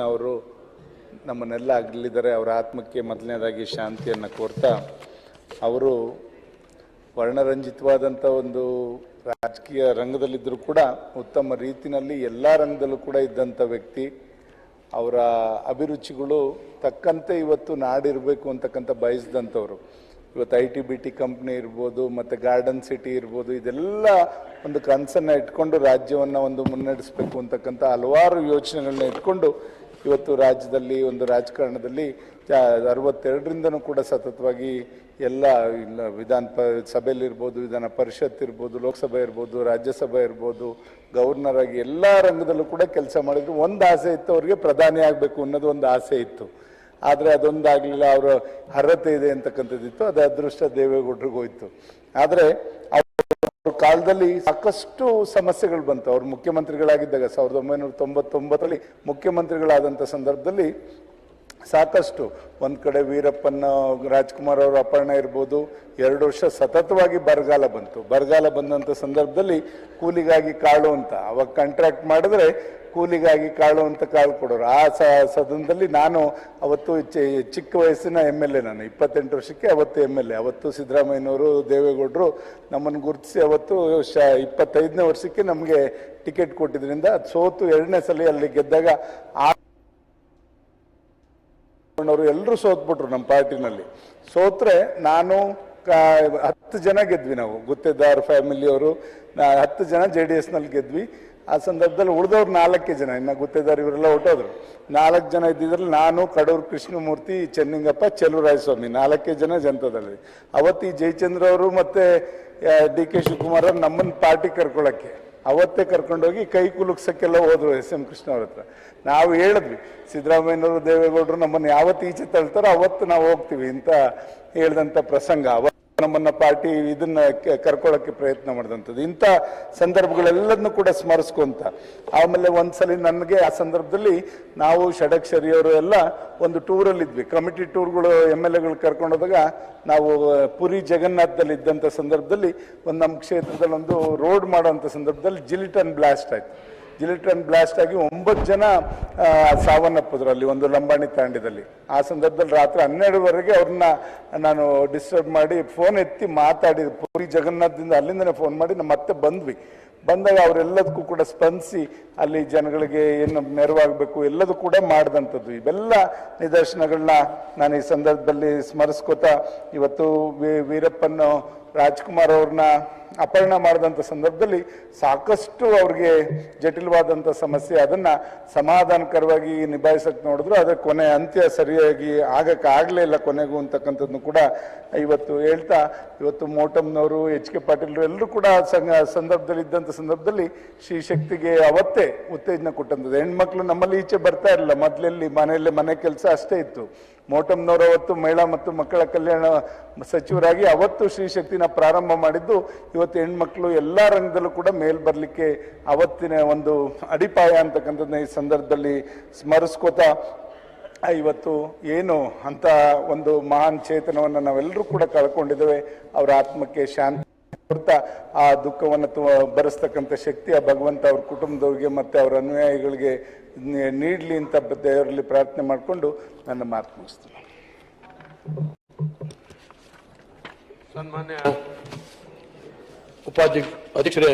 ಕೃಷ್ಣ ಅವರು ನಮ್ಮನ್ನೆಲ್ಲ ಅಗಲಿದ್ದಾರೆ ಅವರ ಆತ್ಮಕ್ಕೆ ಮೊದಲನೇದಾಗಿ ಶಾಂತಿಯನ್ನು ಕೋರ್ತಾ ಅವರು ವರ್ಣರಂಜಿತವಾದಂಥ ಒಂದು ರಾಜಕೀಯ ರಂಗದಲ್ಲಿದ್ದರೂ ಕೂಡ ಉತ್ತಮ ರೀತಿಯಲ್ಲಿ ಎಲ್ಲ ರಂಗದಲ್ಲೂ ಕೂಡ ಇದ್ದಂಥ ವ್ಯಕ್ತಿ. ಅವರ ಅಭಿರುಚಿಗಳು ತಕ್ಕಂತೆ ಇವತ್ತು ನಾಡಿರಬೇಕು ಅಂತಕ್ಕಂಥ ಬಯಸಿದಂಥವ್ರು. ಇವತ್ತು I T B T company ಇರ್ಬೋದು, ಮತ್ತು ಗಾರ್ಡನ್ ಸಿಟಿ ಇರ್ಬೋದು, ಇದೆಲ್ಲ ಒಂದು ಕನಸನ್ನು ಇಟ್ಕೊಂಡು ರಾಜ್ಯವನ್ನು ಒಂದು ಮುನ್ನಡೆಸಬೇಕು ಅಂತಕ್ಕಂಥ ಹಲವಾರು ಯೋಚನೆಗಳನ್ನ ಇಟ್ಕೊಂಡು ಇವತ್ತು ರಾಜ್ಯದಲ್ಲಿ ಒಂದು ರಾಜಕಾರಣದಲ್ಲಿ ಅರವತ್ತೆರಡರಿಂದನೂ ಕೂಡ ಸತತವಾಗಿ ಎಲ್ಲ ಇಲ್ಲ, ವಿಧಾನ ಪ ಸಭೆಯಲ್ಲಿರ್ಬೋದು ವಿಧಾನ ಪರಿಷತ್ ಇರ್ಬೋದು, ಲೋಕಸಭೆ ಇರ್ಬೋದು, ರಾಜ್ಯಸಭೆ ಇರ್ಬೋದು, ಗವರ್ನರ್ ಆಗಿ ಎಲ್ಲ ರಂಗದಲ್ಲೂ ಕೂಡ ಕೆಲಸ ಮಾಡಿದ್ರು. ಒಂದು ಆಸೆ ಇತ್ತು, ಅವ್ರಿಗೆ ಪ್ರಧಾನಿ ಆಗಬೇಕು ಅನ್ನೋದು ಒಂದು ಆಸೆ ಇತ್ತು. ಆದರೆ ಅದೊಂದಾಗಲಿಲ್ಲ ಅವರ ಅರ್ಹತೆ ಇದೆ ಅಂತಕ್ಕಂಥದ್ದಿತ್ತು, ಅದು ಅದೃಷ್ಟ ದೇವೇಗೌಡರಿಗೆ ಹೋಯ್ತು ಆದರೆ ಅವ್ರ ಕಾಲದಲ್ಲಿ ಸಾಕಷ್ಟು ಸಮಸ್ಯೆಗಳು ಬಂತು. ಅವ್ರು ಮುಖ್ಯಮಂತ್ರಿಗಳಾಗಿದ್ದಾಗ ಸಾವಿರದ ಒಂಬೈನೂರ ತೊಂಬತ್ತೊಂಬತ್ತರಲ್ಲಿ ಮುಖ್ಯಮಂತ್ರಿಗಳಾದಂಥ ಸಂದರ್ಭದಲ್ಲಿ ಸಾಕಷ್ಟು. ಒಂದ್ ಕಡೆ ವೀರಪ್ಪನ ರಾಜ್ಕುಮಾರ್ ಅವರ ಅಪಹರಣ ಇರ್ಬೋದು. ಎರಡು ವರ್ಷ ಸತತವಾಗಿ ಬರಗಾಲ ಬಂತು. ಬರಗಾಲ ಬಂದಂಥ ಸಂದರ್ಭದಲ್ಲಿ ಕೂಲಿಗಾಗಿ ಕಾಳು ಅಂತ. ಅವಾಗ ಕಾಂಟ್ರಾಕ್ಟ್ ಮಾಡಿದ್ರೆ ಕೂಲಿಗಾಗಿ ಕಾಳು ಅಂತ ಕಾಳು ಕೊಡೋರು. ಆ ಸದನದಲ್ಲಿ ನಾನು ಅವತ್ತು ಚಿಕ್ಕ ವಯಸ್ಸಿನ ಎಂ ಎಲ್ ಎ ನಾನು. ಇಪ್ಪತ್ತೆಂಟು ವರ್ಷಕ್ಕೆ ಅವತ್ತು ಎಂ ಎಲ್ ಎ. ಅವತ್ತು ಸಿದ್ದರಾಮಯ್ಯನವರು, ದೇವೇಗೌಡರು ನಮ್ಮನ್ನು ಗುರುತಿಸಿ ಅವತ್ತು ಶ, ಇಪ್ಪತ್ತೈದನೇ ವರ್ಷಕ್ಕೆ ನಮಗೆ ಟಿಕೆಟ್ ಕೊಟ್ಟಿದ್ರಿಂದ ಅದು ಸೋತು ಎರಡನೇ ಸಲ ಅಲ್ಲಿ ಗೆದ್ದಾಗ ಆ ಅವರು ಎಲ್ಲರೂ ಸೋತ್ಬಿಟ್ರು ನಮ್ಮ ಪಾರ್ಟಿನಲ್ಲಿ. ಸೋತ್ರೆ ನಾನು ಹತ್ತು ಜನ ಗೆದ್ವಿ ನಾವು. ಗುತ್ತೇದಾರ್ ಫ್ಯಾಮಿಲಿಯವರು ಹತ್ತು ಜನ ಜೆ ಡಿ ಎಸ್ನಲ್ಲಿ ಗೆದ್ವಿ. ಆ ಸಂದರ್ಭದಲ್ಲಿ ಉಳಿದವ್ರು ನಾಲ್ಕೇ ಜನ. ಇನ್ನು ಗುತ್ತೇದಾರ್ ಇವರೆಲ್ಲ ಹೊಟ್ಟೋದ್ರು ನಾಲ್ಕು ಜನ ಇದ್ದಿದ್ರಲ್ಲಿ ನಾನು, ಕಡೂರು ಕೃಷ್ಣಮೂರ್ತಿ, ಚೆನ್ನಿಂಗಪ್ಪ ಚೆಲುರಾಯಸ್ವಾಮಿ ನಾಲ್ಕೇ ಜನ ಜನತಾದಲ್ಲಿ. ಅವತ್ತು ಈ ಜಯಚಂದ್ರ ಅವರು ಮತ್ತೆ ಡಿ ಕೆ ಶಿವಕುಮಾರ್ ಅವ್ರು ನಮ್ಮನ್ನು ಪಾರ್ಟಿ ಕರ್ಕೊಳ್ಳೋಕ್ಕೆ ಅವತ್ತೇ ಕರ್ಕೊಂಡೋಗಿ ಕೈ ಕುಲುಕ್ಸಕ್ಕೆಲ್ಲ ಹೋದ್ರು ಎಸ್ ಎಂ ಕೃಷ್ಣ ಅವ್ರ ಹತ್ರ. ನಾವು ಹೇಳಿದ್ವಿ, ಸಿದ್ದರಾಮಯ್ಯನವರು, ದೇವೇಗೌಡರು ನಮ್ಮನ್ನು ಯಾವತ್ತು ಈಚೆ ತಳ್ತಾರೋ ಅವತ್ತು ನಾವು ಹೋಗ್ತೀವಿ ಅಂತ ಹೇಳಿದಂಥ ಪ್ರಸಂಗ. ಅವತ್ತು ನಮ್ಮನ್ನ ಪಾರ್ಟಿ ಇದನ್ನ ಕರ್ಕೊಳ್ಳೋಕ್ಕೆ ಕರ್ಕೊಳ್ಳೋಕೆ ಪ್ರಯತ್ನ ಮಾಡಿದಂಥದ್ದು. ಇಂಥ ಸಂದರ್ಭಗಳೆಲ್ಲದನ್ನು ಕೂಡ ಸ್ಮರಿಸ್ಕೊಂತ. ಆಮೇಲೆ ಒಂದ್ಸಲಿ ನನಗೆ ಆ ಸಂದರ್ಭದಲ್ಲಿ ನಾವು ಷಡಕ್ಷರಿಯವರು ಎಲ್ಲ ಒಂದು ಟೂರಲ್ಲಿ ಇದ್ವಿ ಕಮಿಟಿ ಟೂರ್ಗಳು ಎಂ ಎಲ್ ಎಗಳು ಕರ್ಕೊಂಡೋದಾಗ ನಾವು ಪುರಿ ಜಗನ್ನಾಥದಲ್ಲಿ ಇದ್ದಂಥ ಸಂದರ್ಭದಲ್ಲಿ ಒಂದು ನಮ್ಮ ಕ್ಷೇತ್ರದಲ್ಲಿ ಒಂದು ರೋಡ್ ಮಾಡೋಂಥ ಸಂದರ್ಭದಲ್ಲಿ ಜಿಲಿಟನ್ ಬ್ಲಾಸ್ಟ್ ಆಯ್ತು. ಜಿಲಿಟನ್ ಬ್ಲಾಸ್ಟ್ ಆಗಿ ಒಂಬತ್ತು ಜನ ಸಾವನ್ನಪ್ಪಿದ್ರು ಅಲ್ಲಿ, ಒಂದು ಲಂಬಾಣಿ ತಾಂಡದಲ್ಲಿ ಆ ಸಂದರ್ಭದಲ್ಲಿ ರಾತ್ರಿ ಹನ್ನೆರಡುವರೆಗೆ ಅವ್ರನ್ನ ನಾನು ಡಿಸ್ಟರ್ಬ್ ಮಾಡಿ ಫೋನ್ ಎತ್ತಿ ಮಾತಾಡಿ, ಪೂರಿ ಜಗನ್ನಾಥದಿಂದ ಅಲ್ಲಿಂದನೇ ಫೋನ್ ಮಾಡಿ ನಮ್ಮ ಮತ್ತೆ ಬಂದ್ವಿ. ಬಂದಾಗ ಅವರೆಲ್ಲದಕ್ಕೂ ಕೂಡ ಸ್ಪಂದಿಸಿ, ಅಲ್ಲಿ ಜನಗಳಿಗೆ ಏನು ನೆರವಾಗಬೇಕು ಎಲ್ಲದೂ ಕೂಡ ಮಾಡಿದಂಥದ್ದು. ಇವೆಲ್ಲ ನಿದರ್ಶನಗಳನ್ನ ನಾನು ಈ ಸಂದರ್ಭದಲ್ಲಿ ಸ್ಮರಿಸ್ಕೋತಾ, ಇವತ್ತು ವೀರಪ್ಪನ ರಾಜ್ಕುಮಾರ್ ಅವ್ರನ್ನ ಅಪಹರಣ ಮಾಡಿದಂಥ ಸಂದರ್ಭದಲ್ಲಿ ಸಾಕಷ್ಟು ಅವ್ರಿಗೆ ಜಟಿಲವಾದಂಥ ಸಮಸ್ಯೆ. ಅದನ್ನ ಸಮಾಧಾನಕರವಾಗಿ ನಿಭಾಯಿಸೋಕ್ಕೆ ನೋಡಿದ್ರು. ಅದರ ಕೊನೆ ಅಂತ್ಯ ಸರಿಯಾಗಿ ಆಗಕ್ಕೆ ಆಗಲೇ ಇಲ್ಲ ಕೊನೆಗೂ ಅಂತಕ್ಕಂಥದ್ದು ಕೂಡ ಇವತ್ತು ಹೇಳ್ತಾ, ಇವತ್ತು ಮೋಟಮ್ನವರು, ಎಚ್ ಕೆ ಪಾಟೀಲ್ರು ಎಲ್ಲರೂ ಕೂಡ ಸಂದರ್ಭದಲ್ಲಿ ಇದ್ದಂಥ ಸಂದರ್ಭದಲ್ಲಿ ಶ್ರೀ ಶಕ್ತಿಗೆ ಅವತ್ತೇ ಉತ್ತೇಜನ ಕೊಟ್ಟಂಥದ್ದು ಹೆಣ್ಮಕ್ಳು ನಮ್ಮಲ್ಲಿ ಈಚೆ ಬರ್ತಾ ಇರಲಿಲ್ಲ. ಮೊದಲೆಲ್ಲಿ ಮನೆಯಲ್ಲೇ ಮನೆ ಕೆಲಸ ಅಷ್ಟೇ ಇತ್ತು. ಮೋಟಮ್ನವರು ಅವತ್ತು ಮಹಿಳಾ ಮತ್ತು ಮಕ್ಕಳ ಕಲ್ಯಾಣ ಸಚಿವರಾಗಿ ಅವತ್ತು ಶ್ರೀ ಶಕ್ತಿನ ಪ್ರಾರಂಭ ಮಾಡಿದ್ದು, ಇವತ್ತು ಹೆಣ್ಮಕ್ಳು ಎಲ್ಲ ರಂಗದಲ್ಲೂ ಕೂಡ ಮೇಲ್ ಬರಲಿಕ್ಕೆ ಅವತ್ತಿನ ಒಂದು ಅಡಿಪಾಯ ಅಂತಕ್ಕಂಥದ್ದನ್ನ ಈ ಸಂದರ್ಭದಲ್ಲಿ ಸ್ಮರಿಸ್ಕೋತಾ ಇವತ್ತು ಏನು ಅಂತ ಒಂದು ಮಹಾನ್ ಚೇತನವನ್ನು ನಾವೆಲ್ಲರೂ ಕೂಡ ಕಳ್ಕೊಂಡಿದ್ದೇವೆ. ಅವರ ಆತ್ಮಕ್ಕೆ ಶಾಂತಿ. ಕೊಡ್ತಾ ಆ ದುಃಖವನ್ನು ತು ಭರಿಸ್ತಕ್ಕಂಥ ಶಕ್ತಿ ಆ ಭಗವಂತ ಅವ್ರ ಕುಟುಂಬದವ್ರಿಗೆ ಮತ್ತೆ ಅವರ ಅನುಯಾಯಿಗಳಿಗೆ ನೀಡಲಿ ಅಂತ ದೇವರಲ್ಲಿ ಪ್ರಾರ್ಥನೆ ಮಾಡಿಕೊಂಡು ನನ್ನ ಮಾತು ಮುಗಿಸ್ತೀನಿ. ಸನ್ಮಾನ್ಯ ಉಪಾಧ್ಯಕ್ಷ, ಅಧ್ಯಕ್ಷರೇ